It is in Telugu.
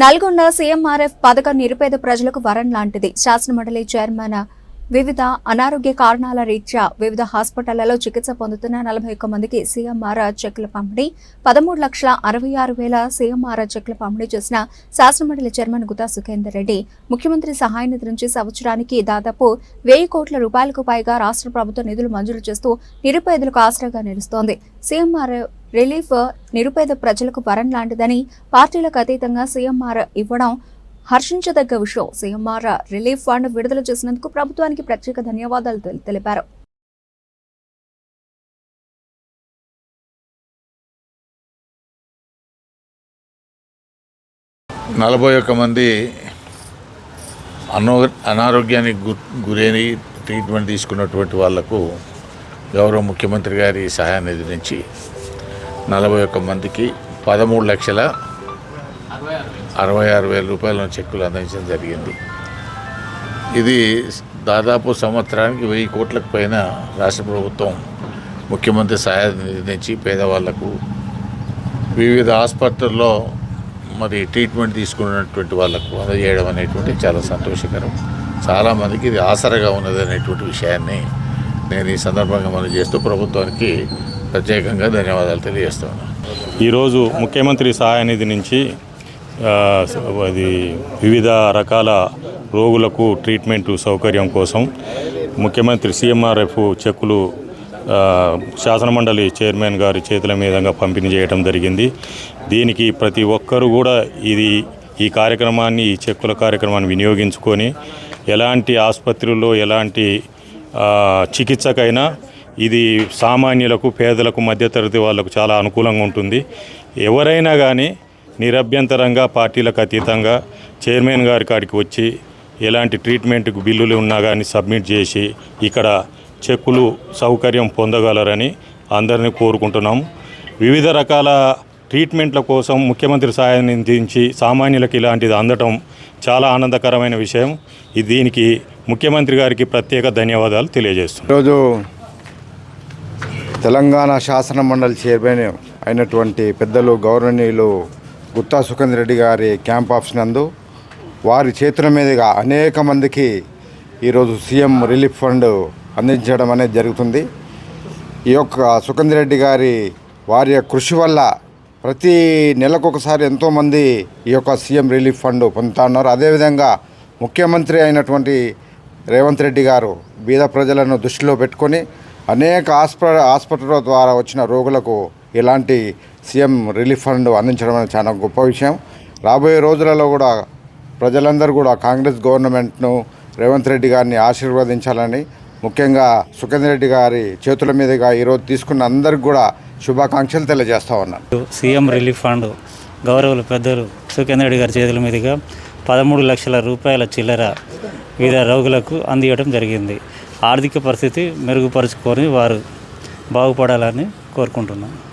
నల్గొండ సీఎంఆర్ఎఫ్ పథకం నిరుపేద ప్రజలకు వరం లాంటిది. శాసనమండలి చైర్మన్ వివిధ అనారోగ్య కారణాల రీత్యా వివిధ హాస్పిటళ్ళలో చికిత్స పొందుతున్న నలభై ఒక్క మందికి సీఎంఆర్ చెక్కుల పంపిణీ పదమూడు లక్షల అరవై ఆరు వేల సీఎంఆర్ చెక్కుల పంపిణీ చేసిన శాసనమండలి చైర్మన్ గుతా సుఖేందర్ రెడ్డి. ముఖ్యమంత్రి సహాయ నిధి నుంచి సంవత్సరానికి దాదాపు వెయ్యి కోట్ల రూపాయలకు పైగా రాష్ట్ర ప్రభుత్వం నిధులు మంజూరు చేస్తూ నిరుపేదలకు ఆసరాగా నిలుస్తోంది. సీఎంఆర్ రిలీఫ్ నిరుపేద ప్రజలకు వరం లాంటిదని పార్టీలకు అతీతంగా సీఎంఆర్ ఇవ్వడం హర్షించదగ్గ విషయం. సీఎంఆర్ రిలీఫ్ ఫండ్ విడుదల చేసినందుకు ప్రభుత్వానికి ప్రత్యేక ధన్యవాదాలు తెలి- తెలిపారు. నలభై ఒక్క మంది అనో అనారోగ్యానికి గురైన ట్రీట్మెంట్ తీసుకున్నటువంటి వాళ్ళకు గౌరవ ముఖ్యమంత్రి గారి సహాయం నిధి నుంచి నలభై ఒక్క మందికి పదమూడు లక్షల అరవై ఆరు వేల రూపాయల చెక్కులు అందించడం జరిగింది. ఇది దాదాపు సంవత్సరానికి వెయ్యి కోట్లకు పైన రాష్ట్ర ప్రభుత్వం ముఖ్యమంత్రి సహాయ నిర్ణయించి పేదవాళ్ళకు వివిధ ఆసుపత్రుల్లో మరి ట్రీట్మెంట్ తీసుకున్నటువంటి వాళ్ళకు అందజేయడం అనేటువంటి చాలా సంతోషకరం. చాలామందికి ఇది ఆసరగా ఉన్నది అనేటువంటి విషయాన్ని నేను ఈ సందర్భంగా మనం చేస్తూ ప్రభుత్వానికి ప్రత్యేకంగా ధన్యవాదాలు తెలియజేస్తున్నాను. ఈరోజు ముఖ్యమంత్రి సహాయనిధి నుంచి అది వివిధ రకాల రోగులకు ట్రీట్మెంట్ సౌకర్యం కోసం ముఖ్యమంత్రి సీఎంఆర్ఎఫ్ చెక్కులు శాసనమండలి చైర్మన్ గారి చేతుల మీదంగా పంపిణీ చేయడం జరిగింది. దీనికి ప్రతి ఒక్కరూ కూడా ఇది ఈ కార్యక్రమాన్ని ఈ చెక్కుల కార్యక్రమాన్ని వినియోగించుకొని ఎలాంటి ఆసుపత్రుల్లో ఎలాంటి చికిత్సకైనా ఇది సామాన్యులకు పేదలకు మధ్యతరగతి వాళ్ళకు చాలా అనుకూలంగా ఉంటుంది. ఎవరైనా కానీ నిరభ్యంతరంగా పార్టీలకు అతీతంగా చైర్మన్ గారి కాడికి వచ్చి ఎలాంటి ట్రీట్మెంట్కు బిల్లులు ఉన్నా కానీ సబ్మిట్ చేసి ఇక్కడ చెక్కులు సౌకర్యం పొందగలరని అందరినీ కోరుకుంటున్నాము వివిధ రకాల ట్రీట్మెంట్ల కోసం ముఖ్యమంత్రి సహాయం అందించి సామాన్యులకు ఇలాంటిది అందటం చాలా ఆనందకరమైన విషయం. ఇది దీనికి ముఖ్యమంత్రి గారికి ప్రత్యేక ధన్యవాదాలు తెలియజేస్తున్నాం. ఈరోజు తెలంగాణ శాసన మండలి చైర్మన్ అయినటువంటి పెద్దలు గౌరవనీయులు గుత్తా సుఖేందర్ రెడ్డి గారి క్యాంప్ ఆఫీస్ నందు వారి చేతుల మీదుగా అనేక మందికి ఈరోజు సీఎం రిలీఫ్ ఫండ్ అందించడం అనేది జరుగుతుంది. ఈ యొక్క సుఖేందర్ రెడ్డి గారి వారి యొక్క కృషి వల్ల ప్రతి నెలకొకసారి ఎంతోమంది ఈ యొక్క సీఎం రిలీఫ్ ఫండ్ పొందుతా ఉన్నారు. అదేవిధంగా ముఖ్యమంత్రి అయినటువంటి రేవంత్ రెడ్డి గారు బీద ప్రజలను దృష్టిలో పెట్టుకొని అనేక హాస్ప హాస్పిటల్ ద్వారా వచ్చిన రోగులకు ఇలాంటి సీఎం రిలీఫ్ ఫండ్ అందించడం అనేది చాలా గొప్ప విషయం. రాబోయే రోజులలో కూడా ప్రజలందరూ కూడా కాంగ్రెస్ గవర్నమెంట్ను రేవంత్ రెడ్డి గారిని ఆశీర్వదించాలని ముఖ్యంగా సుఖేందర్ రెడ్డి గారి చేతుల మీదుగా ఈరోజు తీసుకున్న అందరికి కూడా శుభాకాంక్షలు తెలియజేస్తా ఉన్నాను. సీఎం రిలీఫ్ ఫండ్ గౌరవులు పెద్దలు సుఖేంద్ర రెడ్డి గారి చేతుల మీదుగా పదమూడు లక్షల రూపాయల చిల్లర వివిధ రోగులకు అందియడం జరిగింది. ఆర్థిక పరిస్థితి మెరుగుపరుచుకొని వారు బాగుపడాలని కోరుకుంటున్నాం.